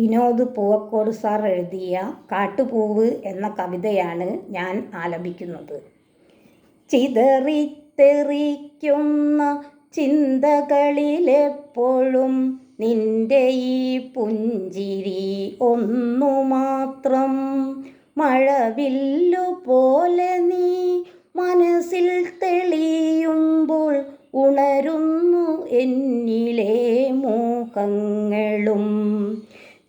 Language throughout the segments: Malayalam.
വിനോദ് പൂവക്കോട് സാർ എഴുതിയ കാട്ടുപൂവ് എന്ന കവിതയാണ് ഞാൻ ആലപിക്കുന്നത്. ചിതറിത്തെറിക്കുന്ന ചിന്തകളിലെപ്പോഴും നിന്റെ ഈ പുഞ്ചിരി ഒന്നു മാത്രം മഴവില്ലു പോലെ നീ മനസ്സിൽ തെളിയുമ്പോൾ ഉണരുന്നു എന്നിലെ മോഹങ്ങളും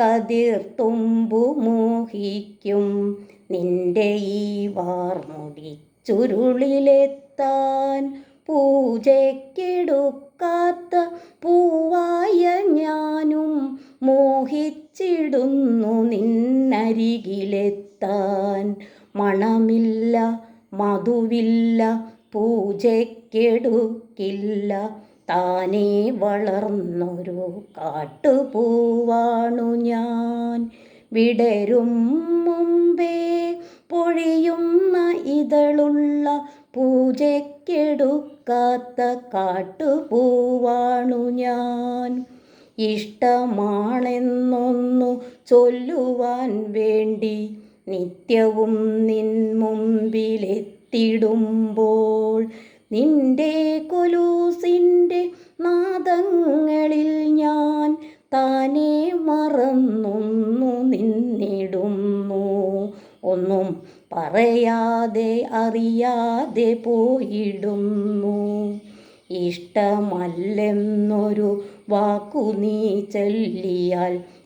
കതിർ തുമ്പു മോഹിക്കും. നിന്റെ ഈ വാർമുടി ചുരുളിലെത്താൻ പൂജയ്ക്കെടുക്കാത്ത പൂവായ ഞാനും മോഹിച്ചിടുന്നു നിന്നരികിലെത്താൻ. മണമില്ല മധുവില്ല പൂജയ്ക്കെടുക്കില്ല. താനേ വളർന്നൊരു കാട്ടുപൂവാണു ഞാൻ. വിടരും മുമ്പേ പൊഴിയുന്ന ഇതളുള്ള പൂജയ്ക്കെടുക്കാത്ത കാട്ടുപൂവാണു ഞാൻ. ഇഷ്ടമാണെന്നൊന്നു ചൊല്ലുവാൻ വേണ്ടി നിത്യവും നിൻ മുമ്പിലെത്തിടുമ്പോൾ നിന്റെ കൊലൂസിന്റെ നാദങ്ങളിൽ ഞാൻ താനെ മറന്നൊന്നു നിന്നിടുന്നു. ഒന്നും പറയാതെ അറിയാതെ പോയിടുന്നു. ഇഷ്ടമല്ലെന്നൊരു വാക്കു നീ ചൊല്ലിയാൽ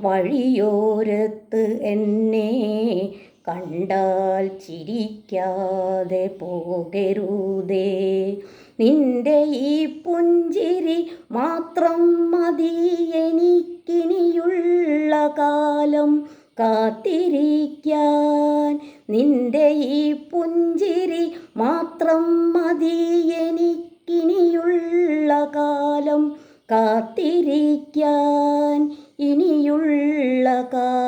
വഴിയോരത്ത് എന്നെ കണ്ടാൽ ചിരിക്കാതെ പോകരുതേ. നിന്റെ ഈ പുഞ്ചിരി മാത്രം മതി എനിക്കിനിയുള്ള കാലം കാത്തിരിക്കാൻ. നിന്റെ ഈ പുഞ്ചിരി മാത്രം മതി എനിക്കിനിയുള്ള കാലം കാത്തിരിക്കാൻ.